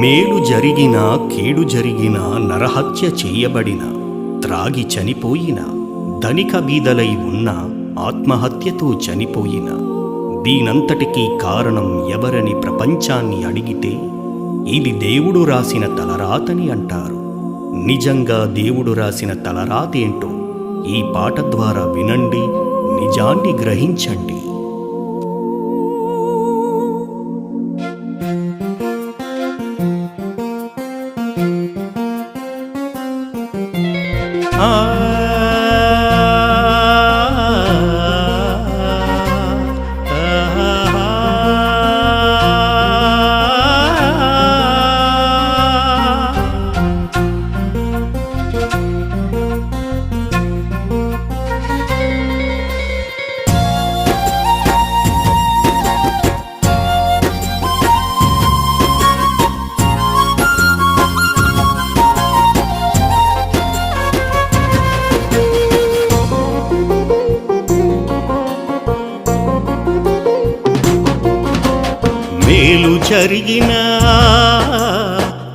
మేలు జరిగిన కీడు జరిగిన నరహత్య చేయబడిన త్రాగి చనిపోయిన ధనిక బీదలై ఉన్న ఆత్మహత్యతో చనిపోయిన దీనంతటికీ కారణం ఎవరని ప్రపంచాన్ని అడిగితే ఇది దేవుడు రాసిన తలరాతని అంటారు. నిజంగా దేవుడు రాసిన తలరాతేంటో ఈ పాట ద్వారా వినండి నిజాన్ని గ్రహించండి. మేలు జరిగిన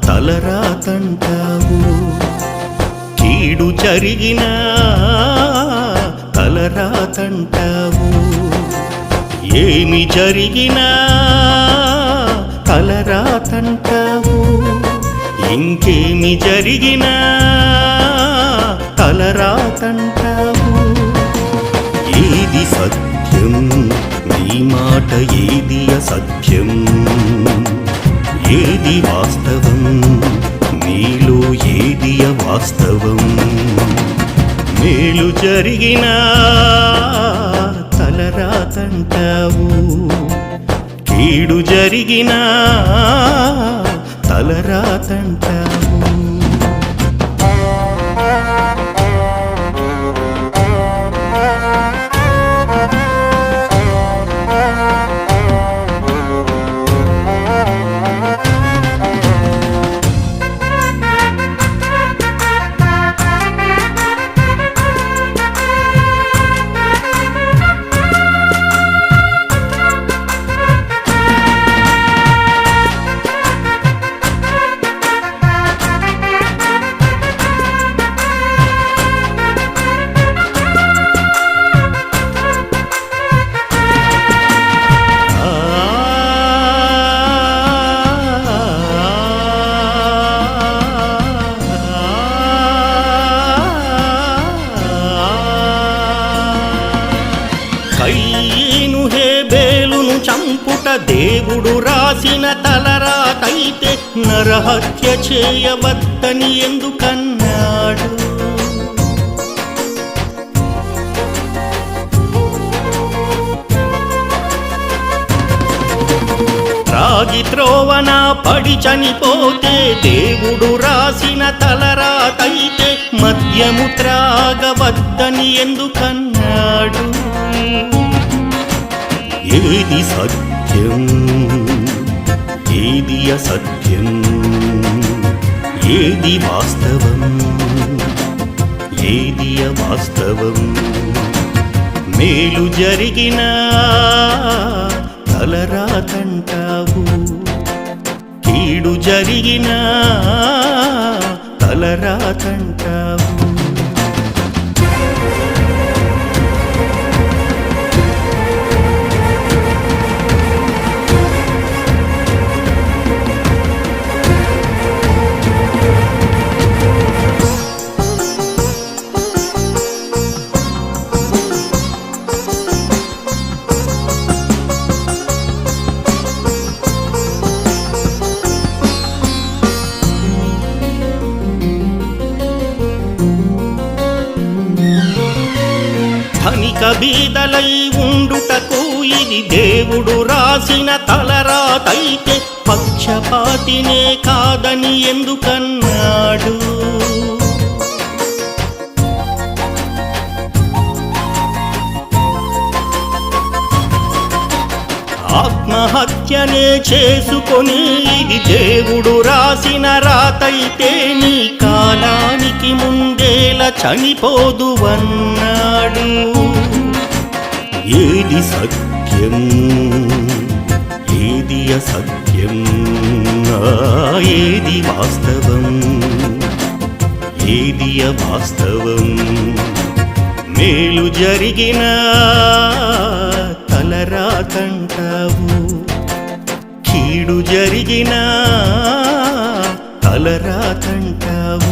తలరాతంటావు. కీడు జరిగిన తలరాతంటావు. ఏమి జరిగినా తలరాతంటావు. ఇంకేమి జరిగినా తలరాతంటావు. ఏది సత్యం? మాట ఏది అసత్యం? ఏది వాస్తవం? నీలో ఏది అవాస్తవం? మేలు జరిగిన తలరాతంటావు. కీడు జరిగినా తలరాతంటావు. కయ్యను బేలును చంపుట దేవుడు రాసిన తలరాతైతే నరహత్య చేయవద్దని ఎందుకన్నాడు? సాగి త్రోవన పడి చనిపోతే దేవుడు రాసిన తలరాతైతే మద్యము త్రాగవద్దని ఎందుకన్నాడు? ఏది సత్యం? ఏది అసత్యం? ఏది వాస్తవం? ఏది అవాస్తవం? మేలు జరిగినా తలరాతంటావు. కీడు జరిగినా తలరాతంటావు. ధనిక బీదలై ఉండుటకు ఇది దేవుడు రాసిన తలరాతైతే పక్షపాతినే కాదని ఎందుకన్నాడు? ఆత్మహత్యనే చేసుకొని ఇది దేవుడు రాసిన రాతైతే నీ కాలానికి ముందేలా చనిపోదు అన్నాడు ఏది సత్యం? ఏది అసత్యం? ఏది వాస్తవం? ఏది అవాస్తవం? మేలు జరిగినా తలరాతంటావు కీడు జరిగిన తలరాతంటావు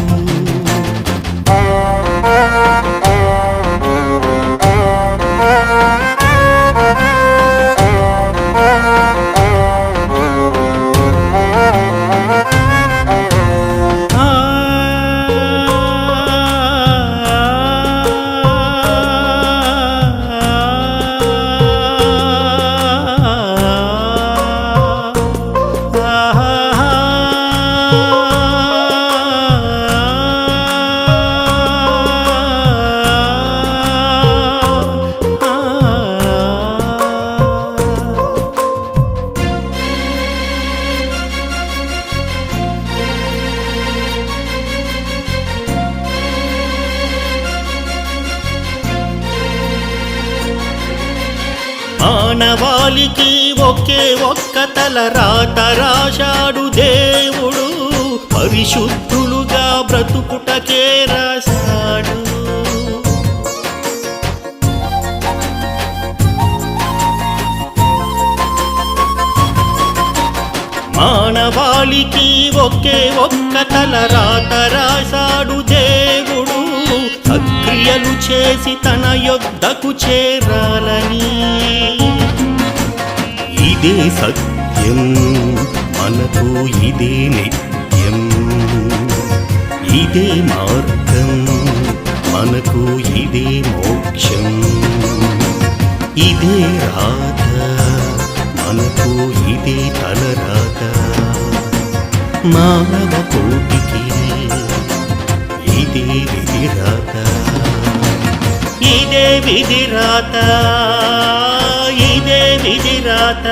మానవాళికి ఒకే ఒక్క తల రాత రాశాడు దేవుడు. పరిశుద్ధులుగా బ్రతుకుటకే రాశాడు. మానవాళికి ఒకే ఒక్క తల రాత రాశాడు దేవుడు సక్రియలు చేసి తన యొద్దకు చేరాలని. ఇదే సత్యం మనకు ఇదే నిత్యం. ఇదే మార్గం మనకు ఇదే మోక్షం. ఇదే రాత మనకు ఇదే తన తలరాత. మానవ కోటికి ఇదే విధి విధిరాత. ఇదే విధి రాత ఇదే విధి రాత